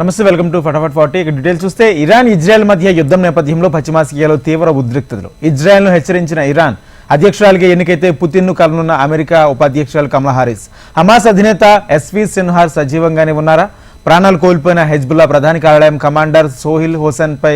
నమస్తే welcome to Fatafat forty. ఇక details చూస్తే ఇరాన్ ఇజ్రాయెల్ మధ్య యుద్ధం నేపథ్యంలో పశ్చిమాసియాలో తీవ్ర ఉద్రిక్తతలు. ఇజ్రాయెల్ను హెచ్చరించిన ఇరాన్ అధ్యక్షురాలిగా ఎన్నికైతే పుతిన్ను కలనున్న అమెరికా ఉపాధ్యక్షురాలు కమలా హారిస్ హమాస్ అధినేత ఎస్వి సిన్హార్ సజీవంగానే ఉన్నారా? ప్రాణాలు కోల్పోయిన హెజ్బుల్లా ప్రధాని కార్యాలయం కమాండర్ సోహిల్ హుసేన్పై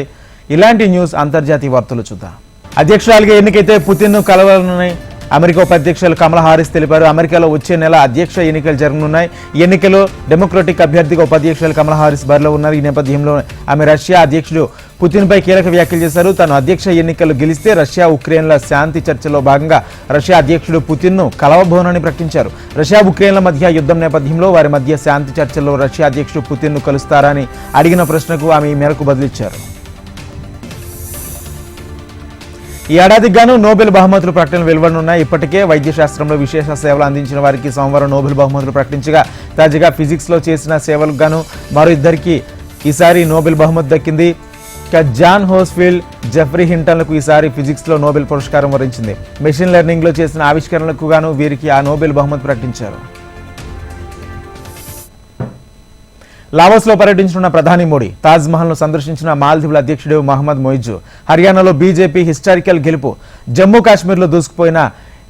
ఇలాంటి న్యూస్ అంతర్జాతీయ వార్తలు చూద్దాం. అధ్యక్షురాలిగా ఎన్నికైతే పుతిన్ను కలవాలని అమెరికా ఉపాధ్యక్షులు కమలా హారిస్ తెలిపారు. అమెరికాలో వచ్చే నెల అధ్యక్ష ఎన్నికలు జరగనున్నాయి. ఎన్నికలు ఎన్నికలో డెమోక్రటిక్ అభ్యర్థిగా ఉపాధ్యక్షులు కమలా హారిస్ బరిలో ఉన్నారు. ఈ నేపథ్యంలో ఆమె రష్యా అధ్యక్షుడు పుతిన్పై కీలక వ్యాఖ్యలు చేశారు. తాను అధ్యక్ష ఎన్నికలు గెలిస్తే రష్యా ఉక్రెయిన్ల శాంతి చర్చలో భాగంగా రష్యా అధ్యక్షుడు పుతిన్ను కలవబోనని ప్రకటించారు. రష్యా ఉక్రెయిన్ల మధ్య యుద్ధం నేపథ్యంలో వారి మధ్య శాంతి చర్చల్లో రష్యా అధ్యక్షుడు పుతిన్ను కలుస్తారని అడిగిన ప్రశ్నకు ఆమె ఈ మేరకు బదిలిచ్చారు. ఈ ఏడాదికి గాను నోబెల్ బహుమతులు ప్రకటనలు వెలువడనున్నాయి. ఇప్పటికే వైద్య శాస్త్రంలో విశేష సేవలు అందించిన వారికి సోమవారం నోబెల్ బహుమతులు ప్రకటించగా తాజాగా ఫిజిక్స్లో చేసిన సేవలకు గాను మరో ఇద్దరికి ఈసారి నోబెల్ బహుమతి దక్కింది. ఇక జాన్ హోస్ఫీల్డ్ జెఫ్రీ హింటన్లకు ఈసారి ఫిజిక్స్లో నోబెల్ పురస్కారం వరించింది. మెషిన్ లెర్నింగ్లో చేసిన ఆవిష్కరణలకు గాను వీరికి ఆ నోబెల్ బహుమతి ప్రకటించారు. లావోస్లో పర్యటించనున్న ప్రధాని మోడీ తాజ్ మహల్ను సందర్శించిన మాల్దీవుల అధ్యక్షుడు మహమ్మద్ మొయిజు హర్యానాలో బీజేపీ హిస్టారికల్ గెలుపు జమ్మూ కాశ్మీర్లో దూసుకుపోయిన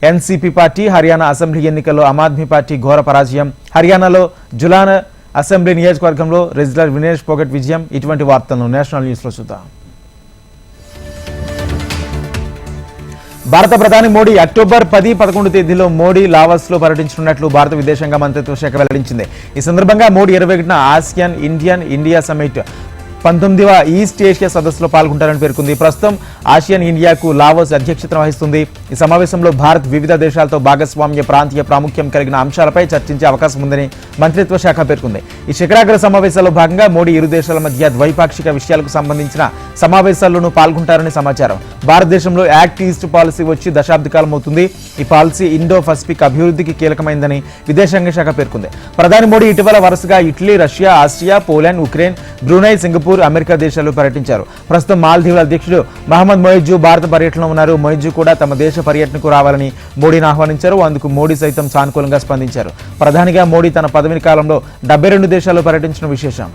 ఎన్సీపీ పార్టీ హర్యానా అసెంబ్లీ ఎన్నికల్లో ఆమ్ ఆద్మీ పార్టీ ఘోర పరాజయం హర్యానాలో జులాన అసెంబ్లీ నియోజకవర్గంలో రిజిలర్ వినేష్ పోగట్ విజయం ఇటువంటి వార్తలను నేషనల్ న్యూస్లో చూద్దాం. భారత ప్రధాని మోడీ అక్టోబర్ పది పదకొండు తేదీలో మోడీ లావస్లో పర్యటించనున్నట్లు భారత విదేశాంగ మంత్రిత్వ శాఖ వెల్లడించింది. ఈ సందర్భంగా మోడీ ఇరవై ఒకటిన ఆసియన్ ఇండియన్ ఇండియా సమిట్ పంతొమ్మిదివ ఈస్ట్ ఏషియా సదస్సులో పాల్గొంటారని పేర్కొంది. ప్రస్తుతం ఆసియన్ ఇండియాకు లావోస్ అధ్యక్షతన వహిస్తుంది. ఈ సమావేశంలో భారత్ వివిధ దేశాలతో భాగస్వామ్య ప్రాంతీయ ప్రాముఖ్యం కలిగిన అంశాలపై చర్చించే అవకాశం ఉందని మంత్రిత్వ శాఖ పేర్కొంది. ఈ శిఖరాగ్ర సమావేశాల్లో భాగంగా మోడీ ఇరు దేశాల మధ్య ద్వైపాక్షిక విషయాలకు సంబంధించిన సమావేశాల్లోనూ పాల్గొంటారని సమాచారం. భారతదేశంలో యాక్ట్ ఈస్ట్ పాలసీ వచ్చి దశాబ్ద కాలం అవుతుంది. ఈ పాలసీ ఇండో పసిఫిక్ అభివృద్ధికి కీలకమైందని విదేశాంగ శాఖ పేర్కొంది. ప్రధాని మోడీ ఇటీవల వరుసగా Italy Russia Asia Poland Ukraine Brunei Singapore Singapore America దేశాలు పర్యటించారు. ప్రస్తుతం మాల్దీవుల అధ్యక్షుడు మహమ్మద్ మొయిజు భారత పర్యటనలో ఉన్నారు. మొయిజు కూడా తమ దేశ పర్యటనకు రావాలని మోడీని ఆహ్వానించారు. అందుకు మోడీ సైతం సానుకూలంగా స్పందించారు. ప్రధానిగా మోడీ తన పదవిని కాలంలో డెబ్బై రెండు దేశాలు పర్యటించిన విశేషం.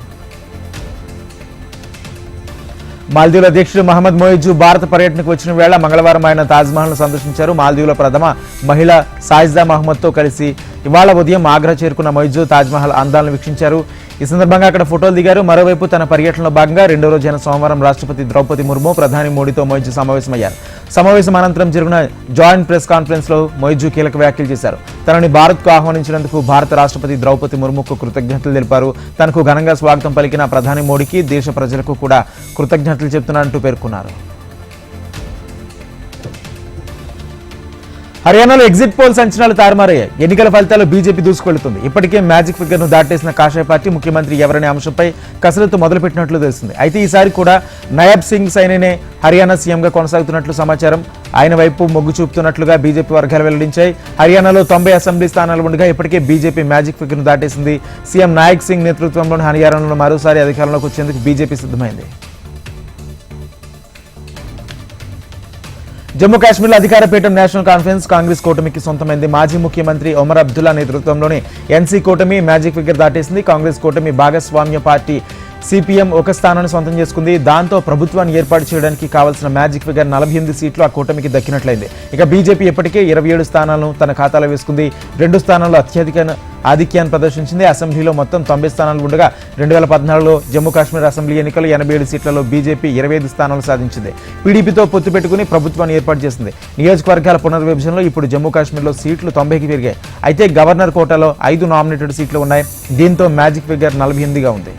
మాల్దీవుల అధ్యక్షుడు మహమ్మద్ మొయిజు భారత పర్యటనకు వచ్చిన వేళ మంగళవారం ఆయన తాజ్మహల్ను సందర్శించారు. మాల్దీవుల ప్రథమ మహిళ సాయిజా మహమ్మద్తో కలిసి ఇవాళ ఉదయం ఆగ్రా చేరుకున్న మొయిజు తాజ్మహల్ అందాలను వీక్షించారు. ఈ సందర్భంగా అక్కడ ఫోటోలు దిగారు. మరోవైపు తన పర్యటనలో భాగంగా రెండో రోజైన సోమవారం రాష్ట్రపతి ద్రౌపది ముర్ము ప్రధాని మోడీతో మొయిజు సమావేశమయ్యారు. సమావేశం అనంతరం జరిగిన జాయింట్ ప్రెస్ కాన్ఫరెన్స్లో మొయిజు కీలక వ్యాఖ్యలు చేశారు. తనని భారత్కు ఆహ్వానించినందుకు భారత రాష్ట్రపతి ద్రౌపది ముర్ముకు కృతజ్ఞతలు తెలిపారు. తనకు ఘనంగా స్వాగతం పలికిన ప్రధాని మోడీకి దేశ ప్రజలకు కూడా కృతజ్ఞతలు చెప్తున్నారంటూ పేర్కొన్నారు. హర్యానాలో ఎగ్జిట్ పోల్స్ అంచనాలు తారుమారయ్యాయి. ఎన్నికల ఫలితాలు బీజేపీ దూసుకెళ్తుంది. ఇప్పటికే మ్యాజిక్ ఫిగర్ను దాటేసిన కాషాయ పార్టీ ముఖ్యమంత్రి ఎవరనే అంశంపై కసరత్తు మొదలుపెట్టినట్లు తెలిసింది అయితే ఈసారి కూడా నయాబ్ సింగ్ సైనినే హర్యానా సీఎంగా కొనసాగుతున్నట్లు సమాచారం. ఆయన వైపు మొగ్గు చూపుతున్నట్లుగా బీజేపీ వర్గాలు వెల్లడించాయి. హర్యానాలో తొంభై అసెంబ్లీ స్థానాలు ఉండగా ఇప్పటికే బీజేపీ మ్యాజిక్ ఫిగర్ను దాటేసింది. సీఎం నాయక్ సింగ్ నేతృత్వంలోని హర్యానాలో మరోసారి అధికారంలోకి వచ్చేందుకు బీజేపీ సిద్ధమైంది. జమ్మూ కాశ్మీర్లో అధికార పీఠం నేషనల్ కాన్ఫరెన్స్ కాంగ్రెస్ కూటమికి సొంతమైంది. మాజీ ముఖ్యమంత్రి ఒమర్ అబ్దుల్లా నేతృత్వంలోని ఎన్సీ కూటమి మ్యాజిక్ ఫిగర్ దాటేసింది. కాంగ్రెస్ కూటమి భాగస్వామ్య పార్టీ సిపిఎం ఒక స్థానాన్ని సొంతం చేసుకుంది. దాంతో ప్రభుత్వాన్ని ఏర్పాటు చేయడానికి కావాల్సిన మ్యాజిక్ ఫిగర్ నలభై ఎనిమిది సీట్లు ఆ కూటమికి దక్కినట్లయింది. ఇక బీజేపీ ఇప్పటికే ఇరవై ఏడు స్థానాలను తన ఖాతాలో వేసుకుంది. రెండు స్థానాల్లో అత్యధిక ఆధిక్యాన్ని ప్రదర్శించింది. అసెంబ్లీలో మొత్తం తొంభై స్థానాలు ఉండగా రెండు వేల పద్నాలుగులో జమ్మూ కాశ్మీర్ అసెంబ్లీ ఎన్నికలు ఎనభై ఏడు సీట్లలో బీజేపీ ఇరవై ఐదు స్థానాలు సాధించింది. పీడీపీతో పొత్తు పెట్టుకుని ప్రభుత్వాన్ని ఏర్పాటు చేసింది. నియోజకవర్గాల పునర్విభజనలో ఇప్పుడు జమ్మూ కాశ్మీర్లో సీట్లు తొంభైకి పెరిగాయి. అయితే గవర్నర్ కోటాలో ఐదు నామినేటెడ్ సీట్లు ఉన్నాయి. దీంతో మ్యాజిక్ ఫిగర్ నలభై ఎనిమిదిగా ఉంది.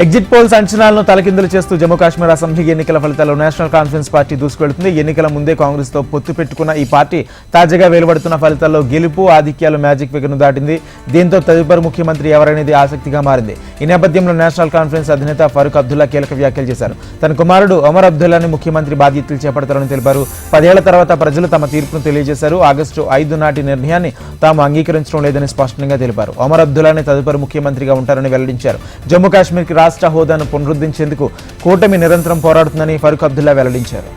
ఎగ్జిట్ పోల్స్ అంచనాలను తలకిందులు చేస్తూ జమ్మూ కాశ్మీర్ అసెంబ్లీ ఎన్నికల ఫలితాల్లో నేషనల్ కాన్ఫరెన్స్ పార్టీ దూసుకువెళ్తుంది ఎన్నికల ముందే కాంగ్రెస్తో పొత్తు పెట్టుకున్న ఈ పార్టీ తాజాగా వెలువడుతున్న ఫలితాల్లో గెలుపు ఆధిక్యాలు మ్యాజిక్ ఫిగర్ను దాటింది. దీంతో తదుపరి ముఖ్యమంత్రి ఎవరనేది ఆసక్తిగా మారింది. ఈ నేపథ్యంలో నేషనల్ కాన్ఫరెన్స్ అధినేత ఫరూక్ అబ్దుల్లా కీలక వ్యాఖ్యలు చేశారు. తన కుమారుడు ఒమర్ అబ్దుల్లాని ముఖ్యమంత్రి బాధ్యతలు చేపడతారని తెలిపారు. పదేళ్ళ తర్వాత ప్రజలు తమ తీర్పును తెలియజేశారు. ఆగస్టు ఐదు నాటి నిర్ణయాన్ని తాము అంగీకరించడం లేదని స్పష్టంగా తెలిపారు. ఒమర్ అబ్దుల్లాని తదుపరి ముఖ్యమంత్రిగా ఉంటారని వెల్లడించారు. జమ్మూ కాశ్మీర్కి రాష్ట్ర హోదాను పునరుద్ధరించేందుకు కూటమి నిరంతరం పోరాడుతుందని ఫరూక్ అబ్దుల్లా వెల్లడించారు.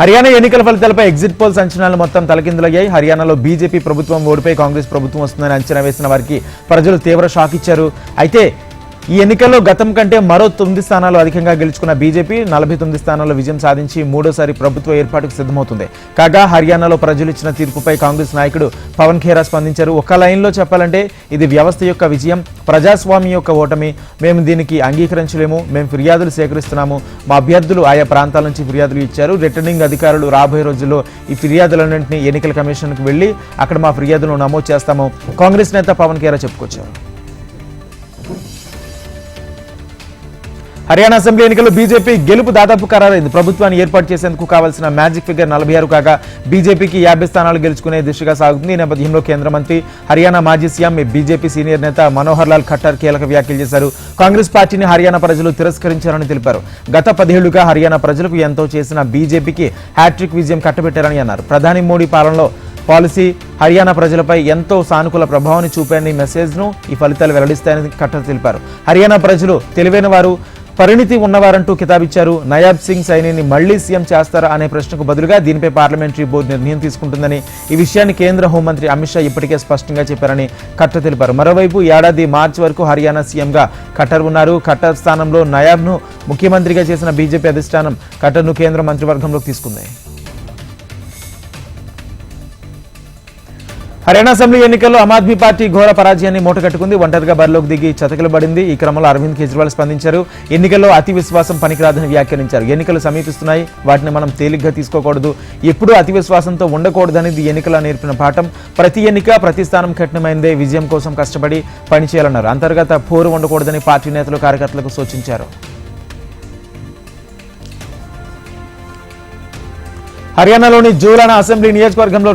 హర్యానా ఎన్నికల ఫలితాలపై ఎగ్జిట్ పోల్స్ అంచనాలు మొత్తం తలకిందులయ్యాయి. హర్యానాలో బీజేపీ ప్రభుత్వం ఓడిపై కాంగ్రెస్ ప్రభుత్వం వస్తుందని అంచనా వేసిన వారికి ప్రజలు తీవ్ర షాక్ ఇచ్చారు. అయితే ఈ ఎన్నికల్లో గతం కంటే మరో తొమ్మిది స్థానాలు అధికంగా గెలుచుకున్న బీజేపీ నలభై తొమ్మిది స్థానాల్లో విజయం సాధించి మూడోసారి ప్రభుత్వ ఏర్పాటుకు సిద్ధమవుతుంది. కాగా హర్యానాలో ప్రజలు ఇచ్చిన తీర్పుపై కాంగ్రెస్ నాయకుడు పవన్ ఖేరా స్పందించారు. ఒక లైన్లో చెప్పాలంటే ఇది వ్యవస్థ యొక్క విజయం ప్రజాస్వామ్యం యొక్క ఓటమి. మేము దీనికి అంగీకరించలేము మేము ఫిర్యాదులు సేకరిస్తున్నాము. మా అభ్యర్థులు ఆయా ప్రాంతాల నుంచి ఫిర్యాదులు ఇచ్చారు. రిటర్నింగ్ అధికారులు రాబోయే రోజుల్లో ఈ ఫిర్యాదులన్నింటినీ ఎన్నికల కమిషన్కు వెళ్ళి అక్కడ మా ఫిర్యాదులను నమోదు చేస్తాము. కాంగ్రెస్ నేత పవన్ ఖేరా చెప్పుకొచ్చారు. హర్యానా అసెంబ్లీ ఎన్నికల్లో బీజేపీ గెలుపు దాదాపు ఖరారైంది. ప్రభుత్వాన్ని ఏర్పాటు చేసేందుకు కావాల్సిన మ్యాజిక్ ఫిగర్ నలభై ఆరు కాగా బీజేపీకి యాభై స్థానాలు గెలుచుకునే దిశగా సాగుతుంది. ఈ నేపథ్యంలో కేంద్ర మంత్రి హర్యానా మాజీ సీఎం బీజేపీ సీనియర్ నేత మనోహర్ లాల్ ఖట్టర్ కీలక వ్యాఖ్యలు చేశారు. కాంగ్రెస్ పార్టీని హర్యానా ప్రజలు తిరస్కరించారని తెలిపారు. గత పదేళ్ళుగా హర్యానా ప్రజలకు ఎంతో చేసిన బీజేపీకి హ్యాట్రిక్ విజయం కట్టబెట్టారని అన్నారు. ప్రధాని మోడీ పాలనలో పాలసీ హర్యానా ప్రజలపై ఎంతో సానుకూల ప్రభావాన్ని చూపాయని మెసేజ్ను ఈ ఫలితాలు వెల్లడిస్తాయని ఖట్టర్ తెలిపారు. హర్యానా ప్రజలు తెలివైన వారు పరిణితి ఉన్నవారంటూ కితాబిచ్చారు. నయాబ్ సింగ్ సైనిని మళ్ళీ సీఎం చేస్తారా అనే ప్రశ్నకు బదులుగా దీనిపై పార్లమెంటరీ బోర్డు నిర్ణయం తీసుకుంటుందని ఈ విషయాన్ని కేంద్ర హోంమంత్రి అమిత్ షా ఇప్పటికే స్పష్టంగా చెప్పారని ఖట్టర్ తెలిపారు. మరోవైపు ఏడాది మార్చి వరకు హర్యానా సీఎంగా ఖట్టర్ ఉన్నారు. ఖట్టర్ స్థానంలో నయాబ్ను ముఖ్యమంత్రిగా చేసిన బీజేపీ అధిష్టానం ఖట్టర్ను కేంద్ర మంత్రివర్గంలోకి తీసుకుంది. హర్యానా అసెంబ్లీ ఎన్నికల్లో ఆమ్ ఆద్మీ పార్టీ ఘోర పరాజయాన్ని మూటగట్టుకుంది. ఒంటరిగా బరిలోకి దిగి చతకలబడింది ఈ క్రమంలో అరవింద్ కేజ్రీవాల్ స్పందించారు. ఎన్నికల్లో అతి విశ్వాసం పనికిరాదని వ్యాఖ్యానించారు. ఎన్నికలు సమీపిస్తున్నాయి. వాటిని మనం తేలిగ్గా తీసుకోకూడదు. ఎప్పుడూ అతి విశ్వాసంతో ఉండకూడదనేది ఎన్నికల నేర్పిన పాఠం. ప్రతి ఎన్నిక ప్రతి స్థానం కఠినమైందే. విజయం కోసం కష్టపడి పనిచేయాలన్నారు అంతర్గత పోరు ఉండకూడదని పార్టీ నేతలు కార్యకర్తలకు సూచించారు. హర్యానాలోని జూలానా అసెంబ్లీ నియోజకవర్గంలో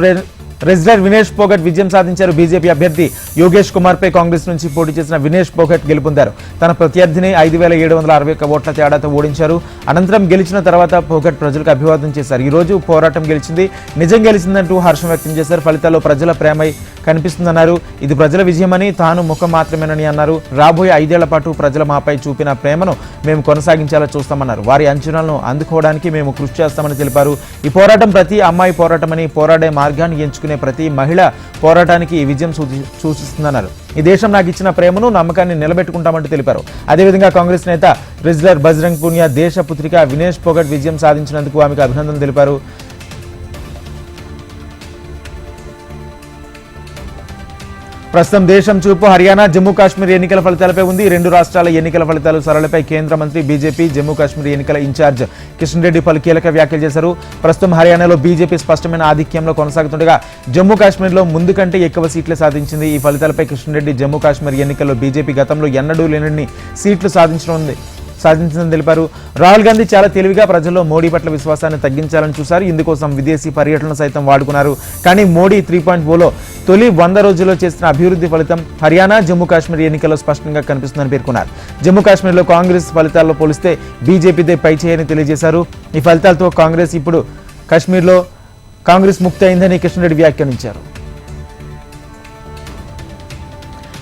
రెసిడెంట్ వినేష్ పోగట్ విజయం సాధించారు బీజేపీ అభ్యర్థి యోగేష్ కుమార్ పై కాంగ్రెస్ నుంచి పోటీ చేసిన వినేష్ పోగట్ గెలుపొందారు. తన ప్రత్యర్థిని ఐదు వేల ఏడు వందల అరవై ఒక్క ఓట్ల తేడాతో ఓడించారు. అనంతరం గెలిచిన తర్వాత పోగట్ ప్రజలకు అభివాదం చేశారు. ఈ రోజు పోరాటం గెలిచింది. నిజం గెలిచిందంటూ హర్షం వ్యక్తం చేశారు. ఫలితాల్లో ప్రజల ప్రేమై కనిపిస్తుందన్నారు. ఇది ప్రజల విజయమని తాను ముఖం మాత్రమేనని అన్నారు. రాబోయే ఐదేళ్ళ పాటు ప్రజల మాపై చూపిన ప్రేమను మేము కొనసాగించేలా చూస్తామన్నారు. వారి అంచనాలను అందుకోవడానికి మేము కృషి చేస్తామని తెలిపారు. ఈ పోరాటం ప్రతి అమ్మాయి పోరాటమని పోరాడే మార్గాన్ని ఎంచుకునే ప్రతి మహిళ పోరాటానికి ఈ విజయం సూచిస్తుందన్నారు. ఈ దేశం నాకు ఇచ్చిన ప్రేమను నమ్మకాన్ని నిలబెట్టుకుంటామంటూ తెలిపారు. అదేవిధంగా కాంగ్రెస్ నేత రిజ్లర్ బజరంగ్ పునియా దేశ పుత్రిక వినేష్ పొగట్ విజయం సాధించినందుకు ఆమెకు అభినందనలు తెలిపారు. ప్రస్తుతం దేశం చూపు హర్యానా జమ్మూ కాశ్మీర్ ఎన్నికల ఫలితాలపై ఉంది. రెండు రాష్ట్రాల ఎన్నికల ఫలితాలు సరళపై కేంద్ర మంత్రి బీజేపీ జమ్మూ కాశ్మీర్ ఎన్నికల ఇన్ఛార్జ్ కిషన్ రెడ్డి పలు కీలక వ్యాఖ్యలు చేశారు. ప్రస్తుతం హర్యానాలో బీజేపీ స్పష్టమైన ఆధిక్యంలో కొనసాగుతుండగా జమ్మూ కాశ్మీర్లో ముందు కంటే ఎక్కువ సీట్లు సాధించింది ఈ ఫలితాలపై కిషన్ రెడ్డి. జమ్మూ కాశ్మీర్ ఎన్నికల్లో బీజేపీ గతంలో ఎన్నడూ లేనన్ని సీట్లు సాధించడం ఉంది. సాధించిందని తెలిపారు. రాహుల్ గాంధీ చాలా తెలివిగా ప్రజల్లో మోడీ పట్ల విశ్వాసాన్ని తగ్గించాలని చూశారు. ఇందుకోసం విదేశీ పర్యటనలు సైతం వాడుకున్నారు. కానీ మోడీ త్రీ పాయింట్ ఓలో తొలి వంద రోజుల్లో చేసిన అభివృద్ధి ఫలితం హర్యానా జమ్మూ కాశ్మీర్ ఎన్నికల్లో స్పష్టంగా కనిపిస్తుందని పేర్కొన్నారు. జమ్మూ కాశ్మీర్లో కాంగ్రెస్ ఫలితాల్లో పోలిస్తే బీజేపీదే పై చేయని తెలియజేశారు. ఈ ఫలితాలతో కాంగ్రెస్ ఇప్పుడు కాశ్మీర్లో కాంగ్రెస్ ముక్తి అయిందని కిషన్ రెడ్డి వ్యాఖ్యానించారు.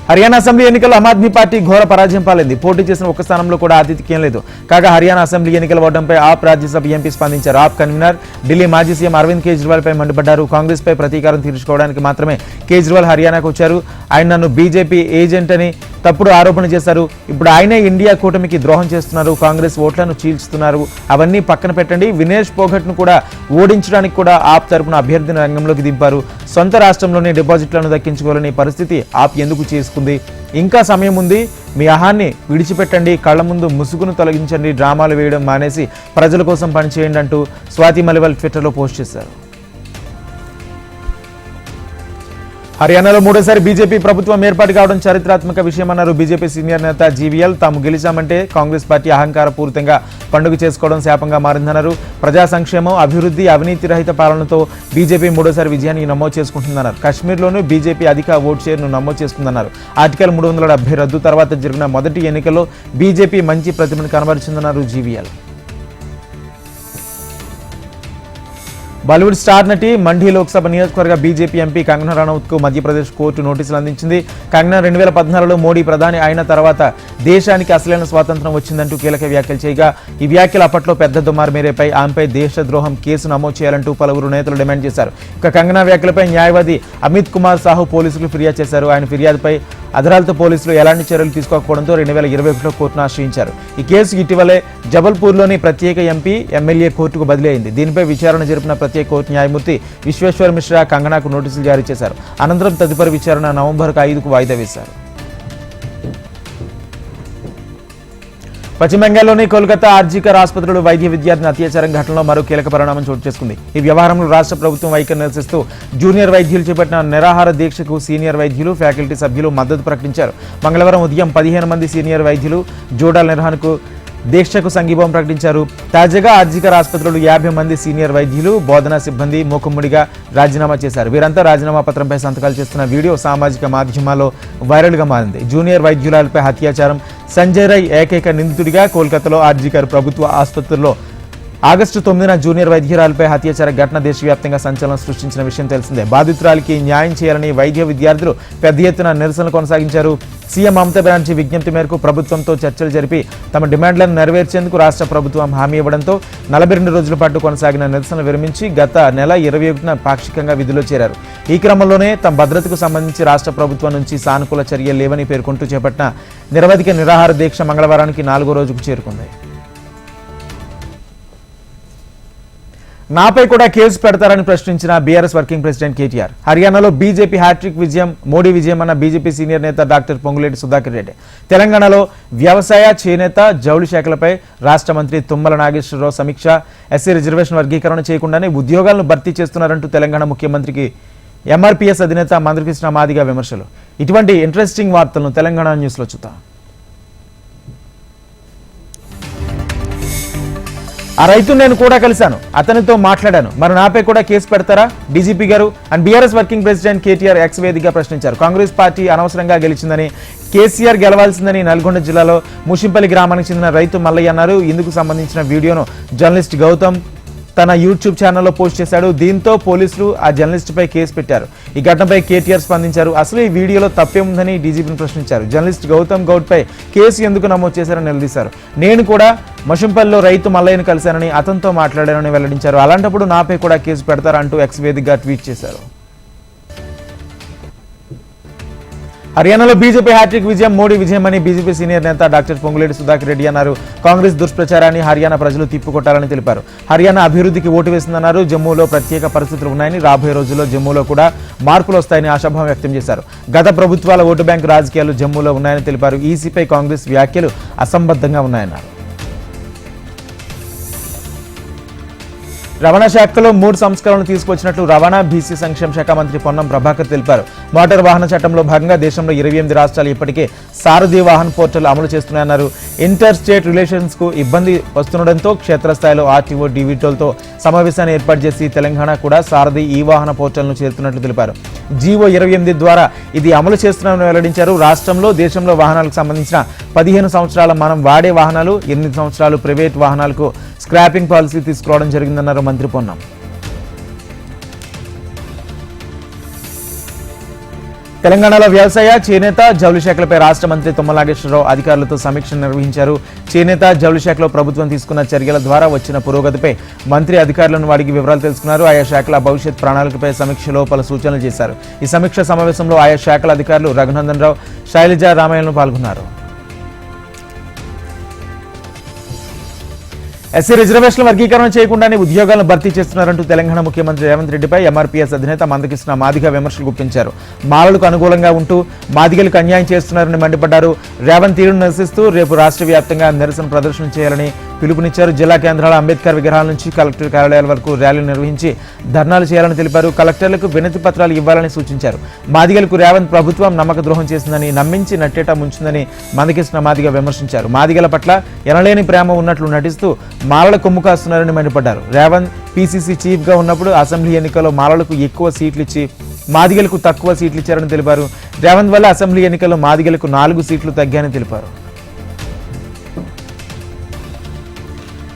హర్యానా అసెంబ్లీ ఎన్నికల్లో ఆమ్ ఆద్మీ పార్టీ ఘోర పరాజయం పాలైంది. పోటీ చేసిన ఒక్క స్థానంలో కూడా ఆతిథ్యం లేదు. కాగా హర్యానా అసెంబ్లీ ఎన్నికల ఓటంపై ఆప్ రాజ్యసభ ఎంపీ స్పందించారు. ఆప్ కన్వీనర్ ఢిల్లీ మాజీ సీఎం అరవింద్ కేజ్రీవాల్ పై మండిపడ్డారు. కాంగ్రెస్ పై ప్రతీకారం తీర్చుకోవడానికి మాత్రమే కేజ్రీవాల్ హర్యానాకు వచ్చారు. ఆయన నన్ను బీజేపీ ఏజెంట్ అని తప్పుడు ఆరోపణ చేశారు. ఇప్పుడు ఆయనే ఇండియా కూటమికి ద్రోహం చేస్తున్నారు. కాంగ్రెస్ ఓట్లను చీల్చుతున్నారు. అవన్నీ పక్కన పెట్టండి. వినేష్ పోగట్ను కూడా ఓడించడానికి కూడా ఆప్ తరపున అభ్యర్థిని రంగంలోకి దింపారు. సొంత రాష్ట్రంలోని డిపాజిట్లను దక్కించుకోవాలని పరిస్థితి ఆప్ ఎందుకు చేసుకుంది? ఇంకా సమయం ఉంది. మీ అహాన్ని విడిచిపెట్టండి. కళ్ళ ముందు ముసుగును తొలగించండి. డ్రామాలు వేయడం మానేసి ప్రజల కోసం పనిచేయండి అంటూ స్వాతి మలివల్ ట్విట్టర్లో పోస్ట్ చేశారు. హర్యానాలో మూడోసారి బీజేపీ ప్రభుత్వం ఏర్పాటు కావడం చారిత్రాత్మక విషయమన్నారు బీజేపీ సీనియర్ నేత జీవీఎల్. తాము గెలిచామంటే కాంగ్రెస్ పార్టీ అహంకార పూరితంగా పండుగ చేసుకోవడం శాపంగా మారిందన్నారు. ప్రజా సంక్షేమం అభివృద్ధి అవినీతి రహిత పాలనతో బీజేపీ మూడోసారి విజయాన్ని నమోదు చేసుకుంటుందన్నారు. కశ్మీర్లోనూ బీజేపీ అధిక ఓటు షేర్ను నమోదు చేస్తుందన్నారు. ఆర్టికల్ మూడు వందల డెబ్బై రద్దు తర్వాత జరిగిన మొదటి ఎన్నికల్లో బీజేపీ మంచి ప్రతిభను కనబరిచిందన్నారు జీవీఎల్. బాలీవుడ్ స్టార్ నటి మండీ లోక్సభ నియోజకవర్గ బీజేపీ ఎంపీ కంగనా రనౌత్కు మధ్యప్రదేశ్ కోర్టు నోటీసులు అందించింది. కంగనా రెండు వేల పద్నాలుగులో మోడీ ప్రధాని అయిన తర్వాత దేశానికి అసలైన స్వాతంత్రం వచ్చిందంటూ కీలక వ్యాఖ్యలు చేయగా ఈ వ్యాఖ్యలు అప్పట్లో పెద్ద దుమార్ మేరేపై ఆమెపై దేశద్రోహం కేసు నమోదు చేయాలంటూ పలువురు నేతలు డిమాండ్ చేశారు. ఇక కంగనా వ్యాఖ్యలపై న్యాయవాది అమిత్ కుమార్ సాహు పోలీసులకు ఫిర్యాదు చేశారు. ఆయన ఫిర్యాదుపై అధరాలతో పోలీసులు ఎలాంటి చర్యలు తీసుకోకపోవడంతో రెండు వేల ఇరవై ఒకటిలో కోర్టును ఆశ్రయించారు. ఈ కేసు ఇటీవలే జబల్పూర్లోని ప్రత్యేక ఎంపీ ఎమ్మెల్యే కోర్టుకు బదిలీ అయింది. దీనిపై విచారణ జరిపిన ప్రత్యేక కోర్టు న్యాయమూర్తి విశ్వేశ్వర్ మిశ్రా కంగనాకు నోటీసులు జారీ చేశారు. అనంతరం తదుపరి విచారణ నవంబర్కు ఐదుకు వాయిదా వేశారు. పశ్చిమ బెంగాల్లోని కోల్కతా ఆర్జీకర్ ఆసుపత్రిలో వైద్య విద్యార్థిని అత్యాచారం ఘటనలో మరో కీలక పరిణామం చోటు చేసుకుంది. ఈ వ్యవహారంలో రాష్ట్ర ప్రభుత్వం వైఖరి నిరసిస్తూ జూనియర్ వైద్యులు చేపట్టిన నిరాహార దీక్షకు సీనియర్ వైద్యులు ఫ్యాకల్టీ సభ్యులు మద్దతు ప్రకటించారు. మంగళవారం ఉదయం పదిహేను మంది సీనియర్ వైద్యులు జోడాల నిర్వహణకు దీక్షకు సంఘీభావం ప్రకటించారు. తాజాగా ఆర్జికర్ ఆసుపత్రులు యాభై మంది సీనియర్ వైద్యులు బోధనా సిబ్బంది మూకుమ్ముడిగా రాజీనామా చేశారు. వీరంతా రాజీనామా పత్రంపై సంతకాలు చేస్తున్న వీడియో సామాజిక మాధ్యమాల్లో వైరల్గా మారింది. జూనియర్ వైద్యురాలపై అత్యాచారం సంజయ్ రై ఏకైక నిందితుడిగా కోల్కతాలో ఆర్జికర్ ప్రభుత్వ ఆసుపత్రిలో ఆగస్టు తొమ్మిదిన జూనియర్ వైద్యురాలపై హత్యాచార ఘటన దేశవ్యాప్తంగా సంచలనం సృష్టించిన విషయం తెలిసిందే. బాధితురాలికి న్యాయం చేయాలని వైద్య విద్యార్థులు పెద్ద ఎత్తున నిరసనలు కొనసాగించారు. సీఎం మమతా బెనర్జీ విజ్ఞప్తి మేరకు ప్రభుత్వంతో చర్చలు జరిపి తమ డిమాండ్లను నెరవేర్చేందుకు రాష్ట్ర ప్రభుత్వం హామీ ఇవ్వడంతో నలభై రెండు రోజుల పాటు కొనసాగిన నిరసనలు విరమించి గత నెల ఇరవై ఒకటిన పాక్షికంగా విధుల్లో చేరారు. ఈ క్రమంలోనే తమ భద్రతకు సంబంధించి రాష్ట్ర ప్రభుత్వం నుంచి సానుకూల చర్యలు లేవని పేర్కొంటూ చేపట్టిన నిరవధిక నిరాహార దీక్ష మంగళవారానికి నాలుగో రోజుకు చేరుకుంది. నాపై కూడా కేసు పెడతారని ప్రశ్నించిన బీఆర్ఎస్ వర్కింగ్ ప్రెసిడెంట్ కేటీఆర్. హర్యానాలో బీజేపీ హ్యాట్రిక్ విజయం మోడీ విజయం అన్న బీజేపీ సీనియర్ నేత డాక్టర్ పొంగులేటి సుధాకర్ రెడ్డి. తెలంగాణలో వ్యవసాయ చేనేత జౌళి శాఖలపై రాష్ట్ర మంత్రి తుమ్మల నాగేశ్వరరావు సమీక్ష ఎస్సీ రిజర్వేషన్ వర్గీకరణ చేయకుండానే ఉద్యోగాలను భర్తీ చేస్తున్నారంటూ తెలంగాణ ముఖ్యమంత్రికి ఎంఆర్పీఎస్ అధినేత మందకృష్ణ మాదిగా విమర్శలు. ఇటువంటి ఇంట్రెస్టింగ్ వార్తలను తెలంగాణ న్యూస్లో చూద్దాం. ఆ రైతు నేను కూడా కలిశాను. అతనితో మాట్లాడాను. మరి నాపై కూడా కేసు పెడతారా? డీజీపీ గారు and BRS working president KTR X వేదికగా ప్రశ్నించారు. కాంగ్రెస్ పార్టీ అనవసరంగా గెలిచిందని కేసీఆర్ గెలవాల్సిందని నల్గొండ జిల్లాలో ముషింపల్లి గ్రామానికి చెందిన రైతు మల్లయ్య అన్నారు. ఇందుకు సంబంధించిన వీడియోను జర్నలిస్ట్ గౌతమ్ తన యూట్యూబ్ ఛానల్లో పోస్ట్ చేశాడు. దీంతో పోలీసులు ఆ జర్నలిస్ట్ పై కేసు పెట్టారు. ఈ ఘటనపై కేటీఆర్ స్పందించారు. అసలు ఈ వీడియోలో తప్పేముందని డీజీపీని ప్రశ్నించారు. జర్నలిస్ట్ గౌతమ్ గౌడ్ పై కేసు ఎందుకు నమోదు చేశారని నిలదీశారు. నేను కూడా మషంపల్లిలో రైతు మల్లయ్యను కలిశానని అతనితో మాట్లాడానని వెల్లడించారు. అలాంటప్పుడు నాపై కూడా కేసు పెడతారంటూ ఎక్స్ వేదికగా ట్వీట్ చేశారు. హర్యానాలో బీజేపీ హ్యాట్రిక్ విజయం మోడీ విజయం అని బీజేపీ సీనియర్ నేత డాక్టర్ పొంగులేటి సుధాకర్ రెడ్డి అన్నారు. కాంగ్రెస్ దుష్ప్రచారాన్ని హర్యానా ప్రజలు తిప్పికొట్టాలని తెలిపారు. హర్యానా అభివృద్ధికి ఓటు వేసిందన్నారు. జమ్మూలో ప్రత్యేక పరిస్థితులు ఉన్నాయని రాబోయే రోజుల్లో జమ్మూలో కూడా మార్పులు వస్తాయని ఆశాభావం వ్యక్తం చేశారు. గత ప్రభుత్వాల ఓటు బ్యాంకు రాజకీయాలు జమ్మూలో ఉన్నాయని తెలిపారు. ఈసీపై కాంగ్రెస్ వ్యాఖ్యలు అసంబద్ధంగా ఉన్నాయన్నారు. రవాణా శాఖలో మూడు సంస్కరణలు తీసుకొచ్చినట్లు రవాణా బీసీ సంక్షేమ శాఖ మంత్రి పొన్నం ప్రభాకర్ తెలిపారు. మోటార్ వాహన చట్టంలో భాగంగా దేశంలో ఇరవై ఎనిమిది రాష్ట్రాలు ఇప్పటికే సారథి వాహన్ పోర్టల్ అమలు చేస్తున్నాయన్నారు. ఇంటర్ స్టేట్ రిలేషన్స్కు ఇబ్బంది వస్తుండటంతో క్షేత్రస్థాయిలో ఆర్టీఓ డివిటోలతో సమావేశాన్ని ఏర్పాటు చేసి తెలంగాణ కూడా సారథి ఈ వాహన పోర్టల్ను చేరుతున్నట్లు తెలిపారు. జీవో ఇరవై ఎనిమిది ద్వారా ఇది అమలు చేస్తున్నామని వెల్లడించారు. రాష్ట్రంలో దేశంలో వాహనాలకు సంబంధించిన పదిహేను సంవత్సరాల మనం వాడే వాహనాలు ఎనిమిది సంవత్సరాలు ప్రైవేట్ వాహనాలకు స్క్రాపింగ్ పాలసీ తీసుకురావడం జరిగిందన్నారు మంత్రి పొన్నం. తెలంగాణలో వ్యవసాయ చేనేత జౌలి శాఖలపై రాష్ట్ర మంత్రి తుమ్మలాగేశ్వరరావు అధికారులతో సమీక్ష నిర్వహించారు. చేనేత జౌలి శాఖలో ప్రభుత్వం తీసుకున్న చర్యల ద్వారా వచ్చిన పురోగతిపై మంత్రి అధికారులను అడిగి వివరాలు తెలుసుకున్నారు. ఆయా శాఖల భవిష్యత్ ప్రణాళికపై సమీక్షలో పలు సూచనలు చేశారు. ఈ సమీక్ష సమావేశంలో ఆయా శాఖల అధికారులు రఘునందన్ రావు శైలజ రామయ్యను పాల్గొన్నారు. ఎస్సీ రిజర్వేషన్ల వర్గీకరణ చేయకుండానే ఉద్యోగాలను భర్తీ చేస్తున్నారంటూ తెలంగాణ ముఖ్యమంత్రి రేవంత్ రెడ్డిపై ఎంఆర్పీఎస్ అధినేత మందకృష్ణ మాదిగ విమర్శలు గుప్పించారు. మాలలకు అనుకూలంగా ఉంటూ మాదిగలకు అన్యాయం చేస్తున్నారని మండిపడ్డారు. రేవంత్ తీరును నిరసిస్తూ రేపు రాష్ట్ర వ్యాప్తంగా నిరసన ప్రదర్శన చేయాలని పిలుపునిచ్చారు. జిల్లా కేంద్రాల అంబేద్కర్ విగ్రహాల నుంచి కలెక్టర్ కార్యాలయాల వరకు ర్యాలీలు నిర్వహించి ధర్నాలు చేయాలని తెలిపారు. కలెక్టర్లకు వినతి పత్రాలు ఇవ్వాలని సూచించారు. మాదిగలకు రేవంత్ ప్రభుత్వం నమ్మక ద్రోహం చేసిందని నమ్మించి నట్టేట ముంచిందని మందకృష్ణ మాదిగ విమర్శించారు. మాదిగల పట్ల ఎనలేని ప్రేమ ఉన్నట్లు నటిస్తూ మాలల కొమ్ము కాస్తున్నారని మండిపడ్డారు. రేవంత్ పీసీసీ చీఫ్గా ఉన్నప్పుడు అసెంబ్లీ ఎన్నికల్లో మాలలకు ఎక్కువ సీట్లు ఇచ్చి మాదిగలకు తక్కువ సీట్లు ఇచ్చారని తెలిపారు. రేవంత్ వల్ల అసెంబ్లీ ఎన్నికల్లో మాదిగలకు నాలుగు సీట్లు తగ్గాయని తెలిపారు.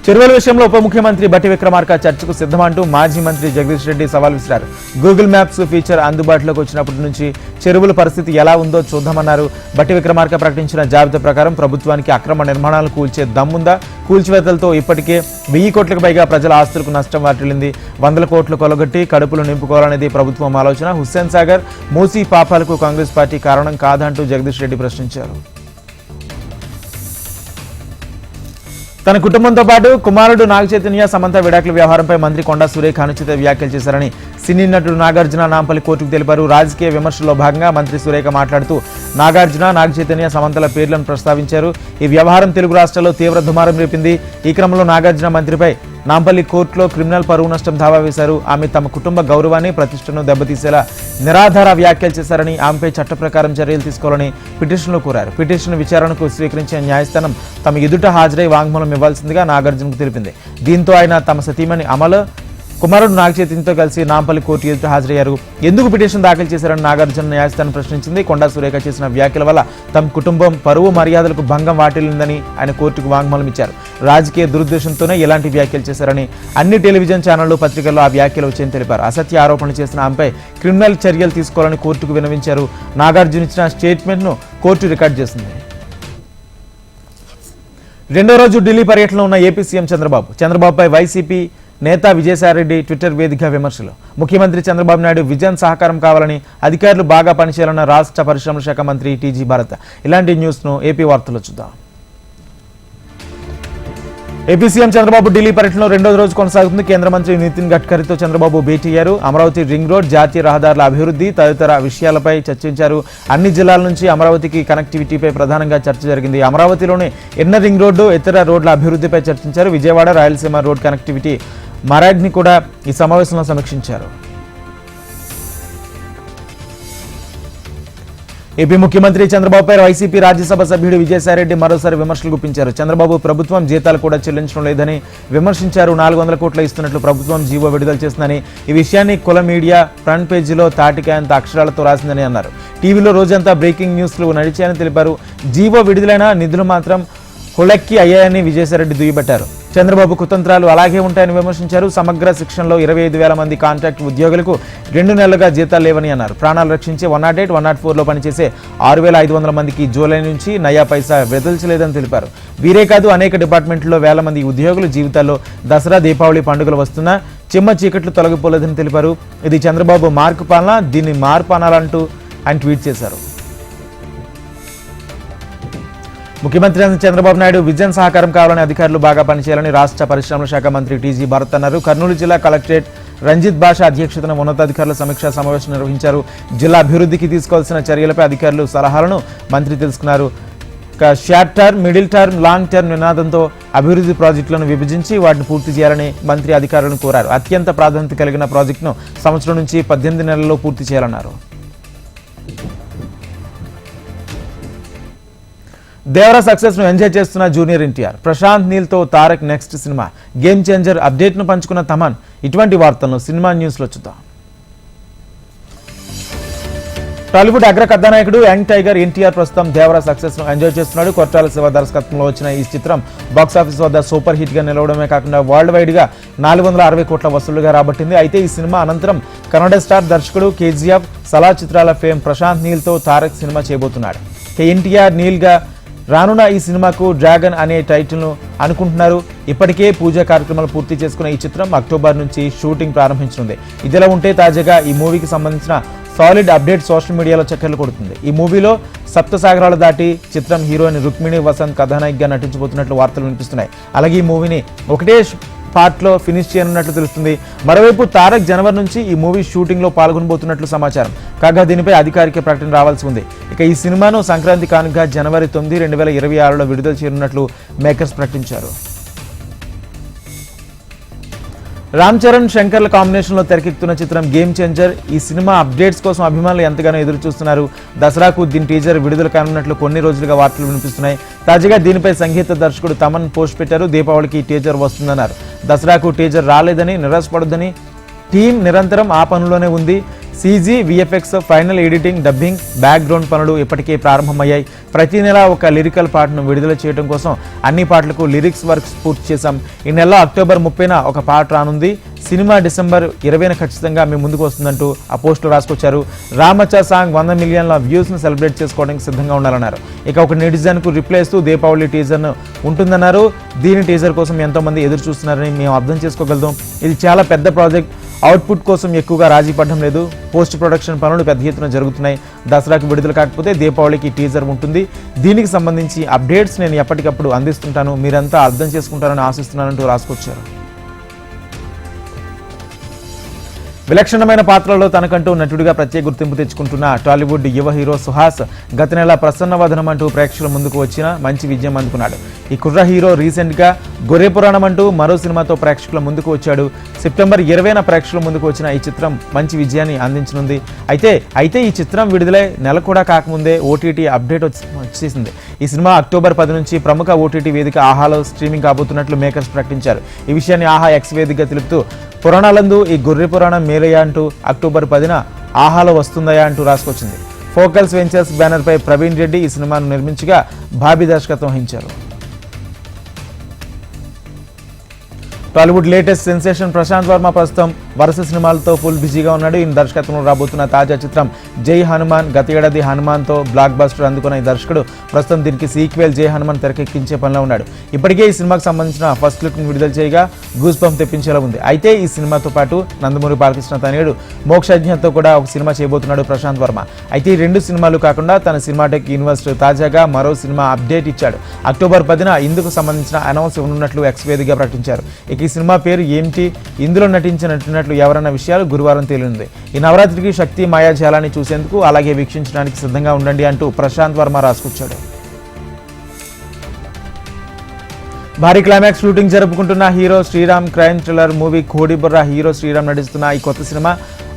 చెరువుల విషయంలో ఉప ముఖ్యమంత్రి బట్టి విక్రమార్క చర్చకు సిద్ధమంటూ మాజీ మంత్రి జగదీష్ రెడ్డి సవాల్ విసిరారు. గూగుల్ మ్యాప్స్ ఫీచర్ అందుబాటులోకి వచ్చినప్పటి నుంచి చెరువుల పరిస్థితి ఎలా ఉందో చూద్దామన్నారు. బట్టి విక్రమార్క ప్రకటించిన జాబితా ప్రకారం ప్రభుత్వానికి అక్రమ నిర్మాణాలు కూల్చే దమ్ముందా? కూల్చివేతలతో ఇప్పటికే వెయ్యి కోట్లకు పైగా ప్రజల ఆస్తులకు నష్టం వాటిల్లింది. వందల కోట్లు కొలగొట్టి కడుపులు నింపుకోవాలనేది ప్రభుత్వం ఆలోచన. హుస్సేన్ సాగర్ మూసీ పాపాలకు కాంగ్రెస్ పార్టీ కారణం కాదంటూ జగదీష్ రెడ్డి ప్రశ్నించారు. తన కుటుంబంతో పాటు కుమారుడు నాగ చైతన్య సమంత విడాకుల వ్యవహారంపై మంత్రి కొండా సురేఖ అనుచిత వ్యాఖ్యలు చేశారని సినీ నటుడు నాగార్జున నాంపల్లి కోర్టుకు తెలిపారు. రాజకీయ విమర్శల్లో భాగంగా మంత్రి సురేఖ మాట్లాడుతూ నాగార్జున నాగ చైతన్య సమంతల పేర్లను ప్రస్తావించారు. ఈ వ్యవహారం తెలుగు రాష్ట్రాల్లో తీవ్ర దుమారం రేపింది. ఈ క్రమంలో నాగార్జున మంత్రిపై నాంపల్లి కోర్టులో క్రిమినల్ పరువు నష్టం దావా వేశారు. ఆమె తమ కుటుంబ గౌరవాన్ని ప్రతిష్టను దెబ్బతీసేలా నిరాధార వ్యాఖ్యలు చేశారని ఆమెపై చట్ట ప్రకారం చర్యలు తీసుకోవాలని పిటిషన్లో కోరారు. పిటిషన్ విచారణకు స్వీకరించిన న్యాయస్థానం తమ ఎదుట హాజరై వాంగ్మూలం ఇవ్వాల్సిందిగా నాగార్జునకు తెలిపింది. దీంతో ఆయన తమ సతీమణి అమలు కుమారుడు నాగచైతన్యతో కలిసి నాంపల్లి కోర్టు ఎదుట హాజరయ్యారు. ఎందుకు పిటిషన్ దాఖలు చేశారని నాగార్జున న్యాయస్థానం ప్రశ్నించింది. కొండా సురేఖ చేసిన వ్యాఖ్యల వల్ల తమ కుటుంబం పరువు మర్యాదలకు భంగం వాటిల్లిందని ఆయన కోర్టుకు వాంగ్మూలం ఇచ్చారు. రాజకీయ దురుద్దేశంతోనే ఇలాంటి వ్యాఖ్యలు చేశారని అన్ని టెలివిజన్ ఛానళ్ళు పత్రికల్లో ఆ వ్యాఖ్యలు వచ్చాయని తెలిపారు. అసత్య ఆరోపణలు చేసిన ఆమెపై క్రిమినల్ చర్యలు తీసుకోవాలని కోర్టుకు వినవించారు. నాగార్జున ఇచ్చిన స్టేట్మెంట్ను కోర్టు రికార్డు చేసింది. రెండో రోజు ఢిల్లీ పర్యటనలో ఉన్న ఏపీ సీఎం చంద్రబాబు. చంద్రబాబుపై వైసీపీ నేత విజయసాయిరెడ్డి ట్విట్టర్ వేదిక విమర్శలు. ముఖ్యమంత్రి చంద్రబాబు నాయుడు విజన్ సహకారం కావాలని అధికారులు బాగా పనిచేయాలన్న రాష్ట్ర పరిశ్రమల శాఖ మంత్రి టీజీ భారత్. ఇలాంటి న్యూస్ను ఏపీ వార్తలు చూద్దాం. ఏపీ సీఎం చంద్రబాబు ఢిల్లీ పర్యటనలో రెండో రోజు కొనసాగుతుంది. కేంద్ర మంత్రి నితిన్ గడ్కరీతో చంద్రబాబు భేటీ అయ్యారు. అమరావతి రింగ్ రోడ్ జాతీయ రహదారుల అభివృద్ధి తదితర విషయాలపై చర్చించారు. అన్ని జిల్లాల నుంచి అమరావతికి కనెక్టివిటీపై ప్రధానంగా చర్చ జరిగింది. అమరావతిలోని ఎన్న రింగ్ రోడ్డు ఇతర రోడ్ల అభివృద్ధిపై చర్చించారు. విజయవాడ రాయలసీమ రోడ్ కనెక్టివిటీ మరాడ్ని కూడా ఈ సమావేశంలో సమీక్షించారు. ఏపీ ముఖ్యమంత్రి చంద్రబాబుపై వైసీపీ రాజ్యసభ సభ్యుడు విజయసాయిరెడ్డి మరోసారి విమర్శలు గుప్పించారు. చంద్రబాబు ప్రభుత్వం జీతాలు కూడా చెల్లించడం లేదని విమర్శించారు. నాలుగు వందల కోట్ల ఇస్తున్నట్లు ప్రభుత్వం జీవో విడుదల చేస్తుందని ఈ విషయాన్ని కుల మీడియా ఫ్రంట్ పేజీలో తాటికాయంత అక్షరాలతో రాసిందని అన్నారు. టీవీలో రోజంతా బ్రేకింగ్ న్యూస్లు నడిచాయని తెలిపారు. జీవో విడుదలైన నిధులు మాత్రం కులక్కి అయ్యాయని విజయసాయిరెడ్డి దుయ్యబట్టారు. చంద్రబాబు కుతంత్రాలు అలాగే ఉంటాయని విమర్శించారు. సమగ్ర శిక్షణలో ఇరవై ఐదు వేల మంది కాంట్రాక్ట్ ఉద్యోగులకు రెండు నెలలుగా జీతాలు లేవని అన్నారు. ప్రాణాలు రక్షించే one naught eight one naught ఫోర్లో పనిచేసే ఆరు వేల ఐదు వందల మందికి జూలై నుంచి నయా పైసా వెదల్చలేదని తెలిపారు. వీరే కాదు అనేక డిపార్ట్మెంట్లో వేల మంది ఉద్యోగుల జీవితాల్లో దసరా దీపావళి పండుగలు వస్తున్నా చిమ్మ చీకట్లు తొలగిపోలేదని తెలిపారు. ఇది చంద్రబాబు మార్కు పాలన దీన్ని మార్పు అనాలంటూ ఆయన ట్వీట్ చేశారు. ముఖ్యమంత్రి చంద్రబాబు నాయుడు విజన్ సహకారం కావాలని అధికారులు బాగా పనిచేయాలని రాష్ట్ర పరిశ్రమల శాఖ మంత్రి టీజీ భరత్ అన్నారు. కర్నూలు జిల్లా కలెక్టరేట్ రంజిత్ భాష అధ్యక్షతన ఉన్నతాధికారుల సమీక్షా సమావేశం నిర్వహించారు. జిల్లా అభివృద్ధికి తీసుకోవాల్సిన చర్యలపై అధికారులు సలహాలను మంత్రి తెలుసుకున్నారు. Short term middle term long term నినాదంతో అభివృద్ధి ప్రాజెక్టులను విభజించి వాటిని పూర్తి చేయాలని మంత్రి అధికారులను కోరారు. అత్యంత ప్రాధాన్యత కలిగిన ప్రాజెక్టును సంవత్సరం నుంచి పద్దెనిమిది నెలల్లో పూర్తి చేయాలన్నారు. దేవర సక్సెస్ను ఎంజాయ్ చేస్తున్న junior NTR. Prashanth నీల్తో Tarak next cinema. Game changer అప్డేట్ను పంచుకున్న తమన్. ఇటువంటి వార్తలను సినిమా న్యూస్లో చూద్దాం. టాలీవుడ్ అగ్ర కథానాయకుడు యంగ్ టైగర్ ఎన్టీఆర్ ప్రస్తుతం దేవరా సక్సెస్ను ఎంజాయ్ చేస్తున్నాడు. కొట్టాల శివ దర్శకత్వంలో వచ్చిన ఈ చిత్రం బాక్స్ ఆఫీస్ వద్ద సూపర్ హిట్గా నిలవడమే కాకుండా వరల్డ్ వైడ్గా నాలుగు వందల అరవై కోట్ల వసూలుగా రాబట్టింది. అయితే ఈ సినిమా అనంతరం కన్నడ స్టార్ దర్శకుడు కేజీఎఫ్ సలా చిత్రాల ఫేమ్ ప్రశాంత్ నీల్తో తారక్ సినిమా చేయబోతున్నాడు. ఎన్టీఆర్ నీల్గా రానున్న ఈ సినిమాకు డ్రాగన్ అనే టైటిల్ను అనుకుంటున్నారు. ఇప్పటికే పూజా కార్యక్రమాలు పూర్తి చేసుకున్న ఈ చిత్రం అక్టోబర్ నుంచి షూటింగ్ ప్రారంభించనుంది. ఇదిలా ఉంటే తాజాగా ఈ మూవీకి సంబంధించిన సాలిడ్ అప్డేట్ సోషల్ మీడియాలో చక్కర్లు కొడుతుంది. ఈ మూవీలో సప్తసాగరాలు దాటి చిత్రం హీరోయిన్ రుక్మిణి వసంత్ కథానాయికగా నటించబోతున్నట్లు వార్తలు వినిపిస్తున్నాయి. అలాగే ఈ మూవీని ఒకటే పార్ట్లో ఫినిష్ చేయనున్నట్లు తెలుస్తుంది. మరోవైపు తారక్ జనవరి నుంచి ఈ మూవీ షూటింగ్లో పాల్గొనబోతున్నట్లు సమాచారం. కాగా దీనిపై అధికారిక ప్రకటన రావాల్సి ఉంది. ఇక ఈ సినిమాను సంక్రాంతి కానుక జనవరి తొమ్మిది రెండు వేల ఇరవై ఆరులో విడుదల చేయనున్నట్లు మేకర్స్ ప్రకటించారు. రామ్ చరణ్ శంకర్ల కాంబినేషన్లో తెరకెక్కుతున్న చిత్రం గేమ్ చేంజర్ ఈ సినిమా అప్డేట్స్ కోసం అభిమానులు ఎంతగానో ఎదురు చూస్తున్నారు. దసరాకు దీని టీజర్ విడుదల కానున్నట్లు కొన్ని రోజులుగా వార్తలు వినిపిస్తున్నాయి. తాజాగా దీనిపై సంగీత దర్శకుడు తమన్ పోస్ట్ పెట్టారు. దీపావళికి ఈ టీజర్ వస్తుందన్నారు. దసరాకు టీజర్ రాలేదని నిరాశపడొద్దని టీం నిరంతరం ఆ పనిలోనే ఉంది. CG VFX final editing dubbing background పనులు ఇప్పటికే ప్రారంభమయ్యాయి. ప్రతి నెల ఒక లిరికల్ పాటను విడుదల చేయడం కోసం అన్ని పాటలకు లిరిక్స్ వర్క్స్ పూర్తి చేశాం. ఈ నెల అక్టోబర్ ముప్పైన ఒక పాట రానుంది. సినిమా డిసెంబర్ ఇరవైన ఖచ్చితంగా మీ ముందుకు వస్తుందంటూ ఆ పోస్టులో రాసుకొచ్చారు. రామచా సాంగ్ వంద మిలియన్ల వ్యూస్ను సెలబ్రేట్ చేసుకోవడానికి సిద్ధంగా ఉండాలన్నారు. ఇక ఒక నెటిజన్కు రిప్లై ఇస్తూ దీపావళి టీజర్ను ఉంటుందన్నారు. దీని టీజర్ కోసం ఎంతోమంది ఎదురు చూస్తున్నారని మేము అర్థం చేసుకోగలుగుతాం. ఇది చాలా పెద్ద ప్రాజెక్ట్. అవుట్పుట్ కోసం ఎక్కువగా రాజీ పడడం లేదు. పోస్ట్ ప్రొడక్షన్ పనులు పెద్ద ఎత్తున జరుగుతున్నాయి. దసరాకి విడుదల కాకపోతే దీపావళికి టీజర్ ఉంటుంది. దీనికి సంబంధించి అప్డేట్స్ నేను ఎప్పటికప్పుడు అందిస్తుంటాను. మీరంతా అర్థం చేసుకుంటారని ఆశిస్తున్నానంటూ రాసుకొచ్చారు. విలక్షణమైన పాత్రలో తనకంటూ నటుడిగా ప్రత్యేక గుర్తింపు తెచ్చుకుంటున్న టాలీవుడ్ యువ హీరో సుహాస్ గత నెల ప్రసన్నవదనం అంటూ ప్రేక్షకుల ముందుకు వచ్చిన మంచి విజయం అందుకున్నాడు. ఈ కుర్ర హీరో రీసెంట్గా గొర్రె పురాణం అంటూ మరో సినిమాతో ప్రేక్షకుల ముందుకు వచ్చాడు. సెప్టెంబర్ ఇరవైన ప్రేక్షకుల ముందుకు వచ్చిన ఈ చిత్రం మంచి విజయాన్ని అందించనుంది. అయితే అయితే ఈ చిత్రం విడుదలై నెల కూడా కాకముందే ఓటీటీ అప్డేట్ వచ్చి వచ్చేసింది. ఈ సినిమా అక్టోబర్ పది నుంచి ప్రముఖ ఓటీటీ వేదిక ఆహాలో స్ట్రీమింగ్ కాబోతున్నట్లు మేకర్స్ ప్రకటించారు. ఈ విషయాన్ని ఆహా ఎక్స్ వేదికగా తెలుపుతూ పురాణాలందు ఈ గొర్రె పురాణం మేలయ్యా అంటూ అక్టోబర్ పదిన ఆహాలో వస్తుందయా అంటూ రాసుకొచ్చింది. ఫోకల్స్ వెంచర్స్ బ్యానర్పై ప్రవీణ్ రెడ్డి ఈ సినిమాను నిర్మించగా భాబీ దర్శకత్వం వహించారు. టాలీవుడ్ లేటెస్ట్ సెన్సేషన్ ప్రశాంత్ వర్మ ప్రస్తుతం వరుస సినిమాలతో ఫుల్ బిజీగా ఉన్నాడు. ఈ దర్శకత్వంలో రాబోతున్న తాజా చిత్రం జై హనుమాన్ గత ఏడాది హనుమాన్తో బ్లాక్ బస్టర్ అందుకున్న ఈ దర్శకుడు ప్రస్తుతం దీనికి సీక్వెల్ జై హనుమాన్ తెరకెక్కించే పనిలో ఉన్నాడు. ఇప్పటికే ఈ సినిమాకు సంబంధించిన ఫస్ట్ లుక్ విడుదల చేయగా గూస్ బంప్ తెప్పించేలా ఉంది. అయితే ఈ సినిమాతో పాటు నందమూరి బాలకృష్ణ తనయుడు మోక్షజ్ఞతో కూడా ఒక సినిమా చేయబోతున్నాడు ప్రశాంత్ వర్మ. అయితే ఈ రెండు సినిమాలు కాకుండా తన సినిమాటెక్ యూనివర్స్ తాజాగా మరో సినిమా అప్డేట్ ఇచ్చాడు. అక్టోబర్ పదిన ఇందుకు సంబంధించిన అనౌన్స్ ఉన్నట్లు ఎక్స్ వేదికగా ప్రకటించారు. ఇక ఈ సినిమా పేరు ఏంటి? ఇందులో చేసినట్లు ఎవరన్న విషయాలు గురువారం తేలింది. ఈ నవరాత్రికి శక్తి మాయాజాలాన్ని చూసేందుకు అలాగే వీక్షించడానికి సిద్ధంగా ఉండండి అంటూ ప్రశాంత్ వర్మ రాసుకొచ్చాడు. భారీ క్లైమాక్స్ షూటింగ్ జరుపుకుంటున్న hero Sriram crime thriller movie Kodiburra hero Sriram నటిస్తున్న ఈ కొత్త సినిమా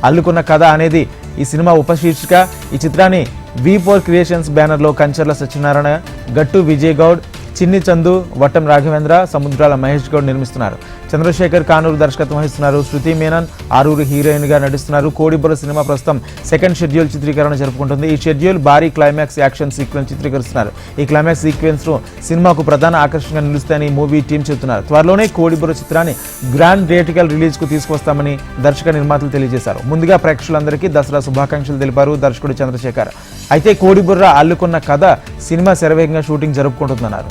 అల్లుకున్న కథ అనేది ఈ సినిమా ఉపశీర్షిక ఈ చిత్రాన్ని వి ఫోర్ క్రియేషన్స్ బ్యానర్లో కంచర్ల సత్యనారాయణ గట్టు విజయ్ గౌడ్ చిన్ని చందు వట్టం రాఘవేంద్ర సముద్రాల మహేష్ గౌడ్ నిర్మిస్తున్నారు. చంద్రశేఖర్ కానూరు దర్శకత్వం వహిస్తున్నారు. శృతి మేనన్ ఆరూరు హీరోయిన్గా నటిస్తున్నారు. కోడిబుర సినిమా ప్రస్తుతం సెకండ్ షెడ్యూల్ చిత్రీకరణ జరుపుకుంటుంది. ఈ షెడ్యూల్ భారీ క్లైమాక్స్ యాక్షన్ సీక్వెన్స్ చిత్రీకరిస్తున్నారు. ఈ క్లైమాక్స్ సీక్వెన్స్ సినిమాకు ప్రధాన ఆకర్షణగా నిలుస్తాయని మూవీ టీం చెబుతున్నారు. త్వరలోనే కోడిబుర చిత్రాన్ని గ్రాండ్ థియేటికల్ రిలీజ్కు తీసుకొస్తామని దర్శక నిర్మాతలు తెలియజేశారు. ముందుగా ప్రేక్షకులందరికీ దసరా శుభాకాంక్షలు తెలిపారు దర్శకుడు చంద్రశేఖర్. అయితే కోడిబుర్ర అల్లుకున్న కథ సినిమా శరవేగంగా షూటింగ్ జరుపుకుంటుందన్నారు.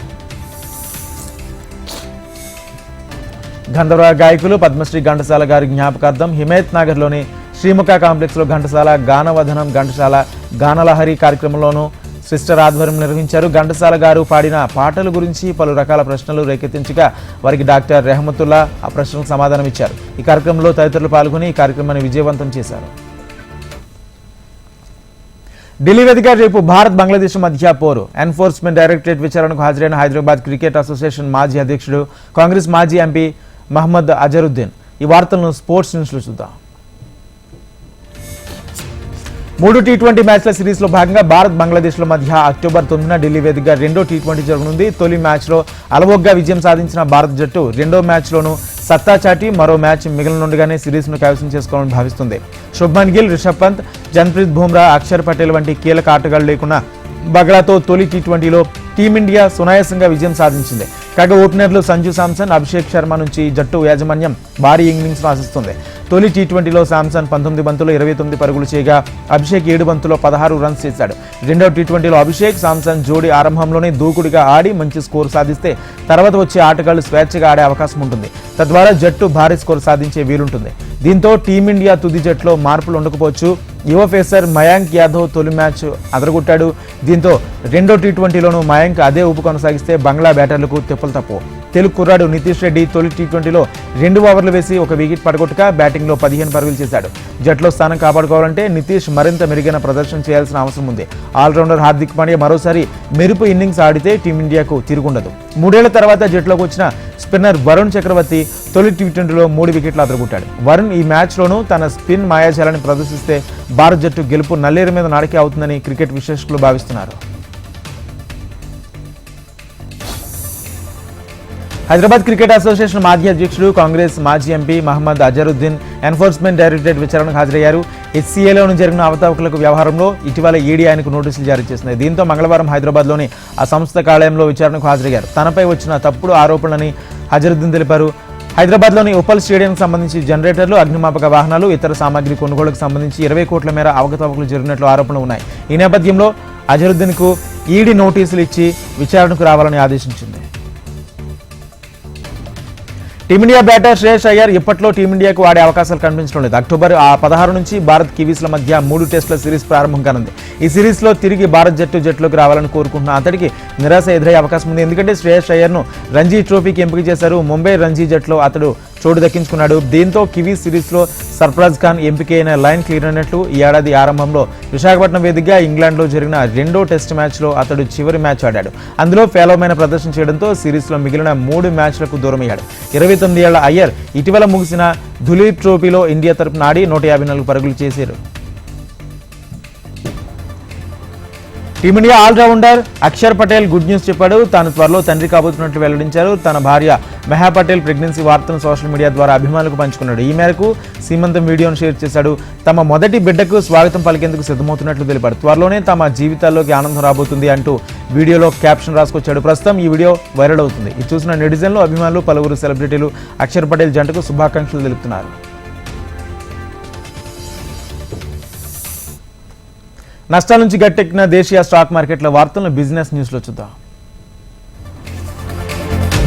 గంధర్వ గాయకులు పద్మశ్రీ ఘంటసాల గారి జ్ఞాపకార్థం హిమాయత్ నగర్లోని శ్రీముఖ కాంప్లెక్స్లో ఘంటసాల గానవధనం ఘంటసాల గానలహరి కార్యక్రమంలోనూ సిస్టర్ ఆధ్వర్యం నిర్వహించారు. ఘంటసాల గారు పాడిన పాటల గురించి పలు రకాల ప్రశ్నలు రేకెత్తించగా వారికి డాక్టర్ రెహమతుల్లా ఆ ప్రశ్నలకు సమాధానం ఇచ్చారు. ఈ కార్యక్రమంలో తదితరులు పాల్గొని ఈ కార్యక్రమాన్ని విజయవంతం చేశారు. ఢిల్లీ వేదిక రేపు భారత్ బంగ్లాదేశ్ మధ్య పోరు. ఎన్ఫోర్స్మెంట్ డైరెక్టరేట్ విచారణకు హాజరైన హైదరాబాద్ క్రికెట్ అసోసియేషన్ మాజీ అధ్యక్షుడు కాంగ్రెస్ మాజీ ఎంపీ మహమ్మద్ అజరుద్దీన్. ఈ వార్తలను స్పోర్ట్స్ న్యూస్లో చూద్దాం. మూడు టీ ట్వంటీ మ్యాచ్ల సిరీస్లో భాగంగా భారత్ బంగ్లాదేశ్ల మధ్య అక్టోబర్ తొమ్మిదిన ఢిల్లీ వేదికగా రెండో టీ ట్వంటీ జరగనుంది. తొలి మ్యాచ్లో అలవోగ్గా విజయం సాధించిన భారత జట్టు రెండో మ్యాచ్లోనూ సత్తా చాటి మరో మ్యాచ్ మిగిలినుండగానే సిరీస్ను కైవసం చేసుకోవాలని భావిస్తుంది. శుభ్మన్ గిల్ రిషబ్ పంత్ జన్ప్రీత్ బుమ్రా అక్షర్ పటేల్ వంటి కీలక ఆటగాళ్ళు లేకుండా బగ్లాతో తొలి టీ ట్వంటీలో టీమిండియా సునాయాసంగా విజయం సాధించింది. కాగా ఓపెనర్లు సంజు శాంసన్ అభిషేక్ శర్మ నుంచి జట్టు యాజమాన్యం భారీ ఇన్నింగ్స్ ఆశిస్తుంది తొలి టీ ట్వంటీలో శాంసన్ పంతొమ్మిది బంతులు ఇరవై తొమ్మిది పరుగులు చేయగా అభిషేక్ ఏడు బంతులో పదహారు రన్స్ చేశాడు. రెండవ టీ ట్వంటీలో అభిషేక్ శాంసన్ జోడీ ఆరంభంలోనే దూకుడుగా ఆడి మంచి స్కోర్ సాధిస్తే తర్వాత వచ్చే ఆటగాళ్ళు స్వేచ్ఛగా ఆడే అవకాశం ఉంటుంది. తద్వారా జట్టు భారీ స్కోర్ సాధించే వీలుంటుంది. దీంతో టీమిండియా తుది జట్టులో మార్పులు ఉండకపోవచ్చు. యువ పేసర్ మయాంక్ యాదవ్ తొలి మ్యాచ్ అదరగొట్టాడు. దీంతో రెండో టీ ట్వంటీలోనూ మయాంక్ అదే ఊపు కొనసాగిస్తే బంగ్లా బ్యాటర్లకు తిప్పలు తప్పు. తెలుగు కుర్రాడు నితీష్ రెడ్డి తొలి టీ ట్వంటీలో రెండు ఓవర్లు వేసి ఒక వికెట్ పడగొట్టగా బ్యాటింగ్లో పదిహేను పరుగులు చేశాడు. జట్లో స్థానం కాపాడుకోవాలంటే నితీష్ మరింత మెరుగైన ప్రదర్శన చేయాల్సిన అవసరం ఉంది. ఆల్రౌండర్ హార్దిక్ పాండ్యా మరోసారి మెరుపు ఇన్నింగ్స్ ఆడితే టీమిండియాకు తిరుగుండదు. మూడేళ్ళ తర్వాత జట్లోకి వచ్చిన స్పిన్నర్ వరుణ్ చక్రవర్తి తొలి టీ ట్వంటీలో మూడు వికెట్లు అదరగొట్టాడు వరుణ్ ఈ మ్యాచ్లోనూ తన స్పిన్ మాయాజాలాన్ని ప్రదర్శిస్తే భారత్ జట్టు గెలుపు నల్లేరు మీద నాడికే అవుతుందని క్రికెట్ విశ్లేషకులు భావిస్తున్నారు. హైదరాబాద్ క్రికెట్ అసోసియేషన్ మాజీ అధ్యక్షుడు కాంగ్రెస్ మాజీ MP Mohammad Azharuddin enforcement directorate విచారణకు హాజరయ్యారు. హెచ్సీఏలోను జరిగిన అవతావకులకు వ్యవహారంలో ఇటీవల ఈడీ ఆయనకు నోటీసులు జారీ చేసింది దీంతో మంగళవారం హైదరాబాద్లోని ఆ సంస్థ కార్యాలయంలో విచారణకు హాజరయ్యారు. తనపై వచ్చిన తప్పుడు ఆరోపణలని హజరుద్దీన్ తెలిపారు. హైదరాబాద్లోని ఉప్పల్ స్టేడియంకు సంబంధించి జనరేటర్లు అగ్నిమాపక వాహనాలు ఇతర సామాగ్రి కొనుగోలుకు సంబంధించి ఇరవై కోట్ల మేర అవకతవకలు జరిగినట్లు ఆరోపణలు ఉన్నాయి. ఈ నేపథ్యంలో అజరుద్దీన్కు ఈడీ నోటీసులు ఇచ్చి విచారణకు రావాలని ఆదేశించింది. టీమిండియా బ్యాటర్ శ్రేయస్ అయ్యర్ ఇప్పట్లో టీమిండియాకు ఆడే అవకాశాలు కనిపించడం లేదు అక్టోబర్ ఆ పదహారు నుంచి భారత్ కివీస్ల మధ్య మూడు టెస్టుల సిరీస్ ప్రారంభం కానుంది. ఈ సిరీస్లో తిరిగి భారత్ జట్టు జట్టులోకి రావాలని కోరుకుంటున్న అతడికి నిరాశ ఎదురయ్యే అవకాశం ఉంది. ఎందుకంటే శ్రేయస్ అయ్యర్ను రంజీ ట్రోఫీకి ఎంపిక చేశారు. ముంబై రంజీ జట్టులో అతడు చోటు దక్కించుకున్నాడు. దీంతో కివీస్ సిరీస్లో సర్ఫరాజ్ ఖాన్ ఎంపికైన లైన్ క్లియర్ అయినట్లు ఈ ఏడాది ఆరంభంలో విశాఖపట్నం వేదికగా ఇంగ్లాండ్లో జరిగిన రెండో టెస్ట్ మ్యాచ్లో అతడు చివరి మ్యాచ్ ఆడాడు. అందులో పేలవమైన ప్రదర్శన చేయడంతో సిరీస్లో మిగిలిన మూడు మ్యాచ్లకు దూరమయ్యాడు. ఇరవై తొమ్మిది ఏళ్ళ అయ్యర్ ఇటీవల ముగిసిన దులీప్ ట్రోఫీలో ఇండియా తరపున ఆడి నూట యాభై నాలుగు పరుగులు చేశారు. Team India allrounder Axar Patel good news చెప్పాడు. తాను త్వరలో తండ్రి కాబోతున్నట్లు వెల్లడించారు. తన భార్య మెహా పటేల్ ప్రెగ్నెన్సీ వార్తను సోషల్ మీడియా ద్వారా అభిమానులకు పంచుకున్నాడు. ఈ మేరకు సీమంతం వీడియోను షేర్ చేశాడు. తమ మొదటి బిడ్డకు స్వాగతం పలికేందుకు సిద్ధమవుతున్నట్లు తెలిపాడు. త్వరలోనే తమ జీవితాల్లోకి ఆనందం రాబోతుంది అంటూ వీడియోలో క్యాప్షన్ రాసుకొచ్చాడు. ప్రస్తుతం ఈ వీడియో వైరల్ అవుతుంది. ఇది చూసిన నెటిజన్లు అభిమానులు పలువురు సెలబ్రిటీలు అక్షర్ పటేల్ జంటకు శుభాకాంక్షలు తెలుపుతున్నారు. నష్టాల నుంచి గట్టెక్కిన దేశీయ స్టాక్ మార్కెట్ల వార్తలను బిజినెస్ న్యూస్లో చూద్దాం.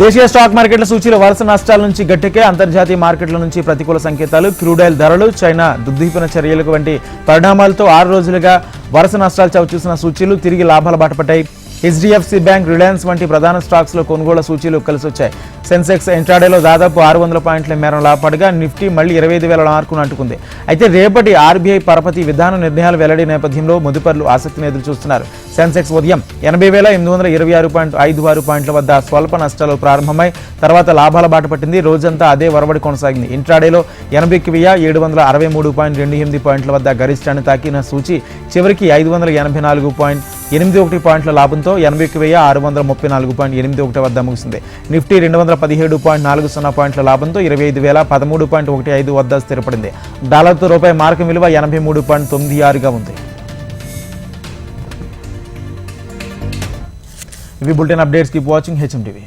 దేశీయ స్టాక్ మార్కెట్ల సూచీల వరుస నష్టాల నుంచి గట్టెక్కే అంతర్జాతీయ మార్కెట్ల నుంచి ప్రతికూల సంకేతాలు క్రూడాయిల్ ధరలు చైనా దుద్దీపన చర్యలకు వంటి పరిణామాలతో ఆరు రోజులుగా వరుస నష్టాలు చవిచూసిన సూచీలు తిరిగి లాభాల బాటపడ్డాయి హెచ్డిఎఫ్సి బ్యాంక్ రిలయన్స్ వంటి ప్రధాన స్టాక్స్లో కొనుగోలు సూచీలు కలిసి వచ్చాయి సెన్సెక్స్ ఇంట్రాడేలో దాదాపు ఆరు వందల పాయింట్ల మేర లాభపడగా నిఫ్టీ మళ్ళీ ఇరవై ఐదు వేల మార్కును అంటుకుంది. అయితే రేపటి ఆర్బీఐ పరపతి విధాన నిర్ణయాలు వెల్లడి నేపథ్యంలో మదుపర్లు ఆసక్తిని ఎదురు చూస్తున్నారు సెన్సెక్స్ ఉదయం ఎనభై వేల ఎనిమిది వందల ఇరవై ఆరు పాయింట్ ఐదు ఆరు పాయింట్ల వద్ద స్వల్ప నష్టాలు ప్రారంభమై తర్వాత లాభాల బాట పట్టింది. రోజంతా అదే వరవడి కొనసాగింది. ఇంట్రాడేలో ఎనభైకి వెయ్యి ఏడు వందల అరవై మూడు పాయింట్ రెండు ఎనిమిది పాయింట్ల వద్ద గరిష్టాన్ని తాకిన సూచి చివరికి ఐదు వందల ఎనభై నాలుగు పాయింట్ ఎనిమిది ఒకటి పాయింట్ల లాభంతో ఎనభైకి వెయ్యి ఆరు వందల ముప్పై నాలుగు పాయింట్ ఎనిమిది ఒకటి వద్ద ముగిసింది. నిఫ్టీ రెండు వందల పదిహేడు పాయింట్ నాలుగు సున్నా పాయింట్ల లాభంతో ఇరవై ఐదు వేల పదమూడు పాయింట్ ఒకటి ఐదు వద్ద స్థిరపడింది. డాలర్తో రూపాయి మార్కం విలువ ఎనభై మూడు పాయింట్ తొమ్మిది ఆరుగా ఉంది. ఇవి bulletin updates. Keep watching HM TV.